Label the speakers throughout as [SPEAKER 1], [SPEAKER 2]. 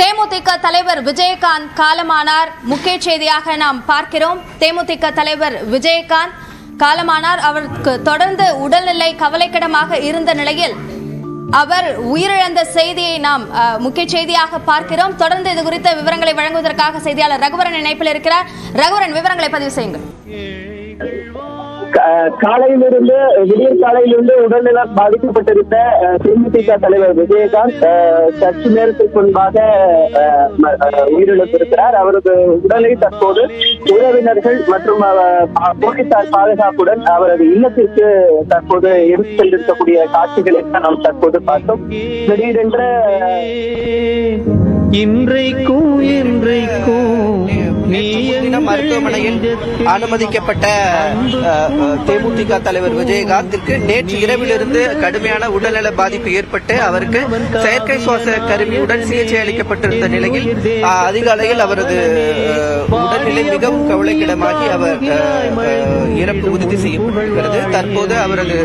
[SPEAKER 1] தேமுதிக தலைவர் விஜயகாந்த் காலமானார். முக்கிய செய்தியாக நாம் பார்க்கிறோம். தேமுதிக தலைவர் விஜயகாந்த் காலமானார். அவருக்கு தொடர்ந்து உடல்நிலை கவலைக்கிடமாக இருந்த நிலையில் அவர் உயிரிழந்த செய்தியை நாம் முக்கிய செய்தியாக பார்க்கிறோம். தொடர்ந்து இது குறித்த விவரங்களை வழங்குவதற்காக செய்தியாளர் ரகுவரன் இணைப்பில் இருக்கிறார். ரகுவரன் விவரங்களை பதிவு செய்யுங்கள்.
[SPEAKER 2] காலையிலிருந்து விடியற் காலையிலிருந்து உடல்நலம் பாதிக்கப்பட்டிருந்த அஹ், தேமுதிக தலைவர் விஜயகாந்த் அஹ், சற்று நேரத்துக்கு முன்பாக உயிரிழந்திருக்கிறார். அவரது உடலை தற்போது உறவினர்கள் மற்றும் போலீசார் பாதுகாப்புடன் அவரது இல்லத்திற்கு தற்போது எடுத்து சென்றிருக்கக்கூடிய காட்சிகளை தான் நாம் தற்போது பார்த்தோம். திடீரென்று
[SPEAKER 3] இன்றைக்கும்
[SPEAKER 4] இன்றை மருத்துவமனையில் அனுமதிக்கப்பட்ட தேமுதிக தலைவர் விஜயகாந்திற்கு நேற்று இரவிலிருந்து கடுமையான உடல்நல பாதிப்பு ஏற்பட்டு அவருக்கு செயற்கை சுவாச கருவியுடன் சிகிச்சை அளிக்கப்பட்டிருந்த நிலையில் அதிகாலையில் அவரது உடல்நிலை மிகவும் கவலைக்கிடமாகி அவர் இறப்பு உறுதி செய்யப்பட்டிருக்கிறது. தற்போது அவரது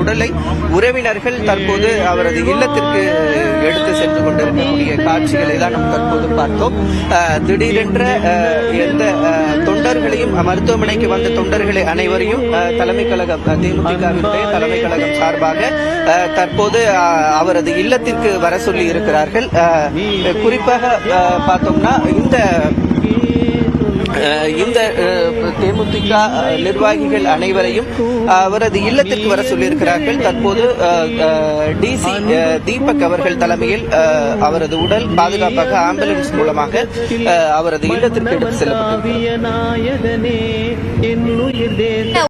[SPEAKER 4] உடலை உறவினர்கள் தற்போது அவரது இல்லத்திற்கு எடுத்து சென்று கொண்டிருக்கக்கூடிய காட்சிகளை தான் நாம் தற்போது பார்த்தோம். திடீரென்ற எந்த தொண்டர்களையும் மருத்துவமனைக்கு வந்த தொண்டர்களை அனைவரையும் தலைமை கழகம் அஹ், தேமுதிகவினுடைய தலைமை கழகம் சார்பாக தற்போது அவரது இல்லத்திற்கு வர சொல்லி இருக்கிறார்கள். குறிப்பாக பார்த்தோம்னா இந்த இந்த அஹ், நிர்வாகிகள் அனைவரையும் அவரது இல்லத்திற்கு வர சொல்லியிருக்கிறார்கள். தற்போது டிசி தீபக் அவர்கள் தலைமையில் அவரது உடல் பாதுகாப்பாக ஆம்புலன்ஸ் மூலமாக அவரது இல்லத்திற்கு எடுத்து செல்லப்பட்டிருக்கிறது.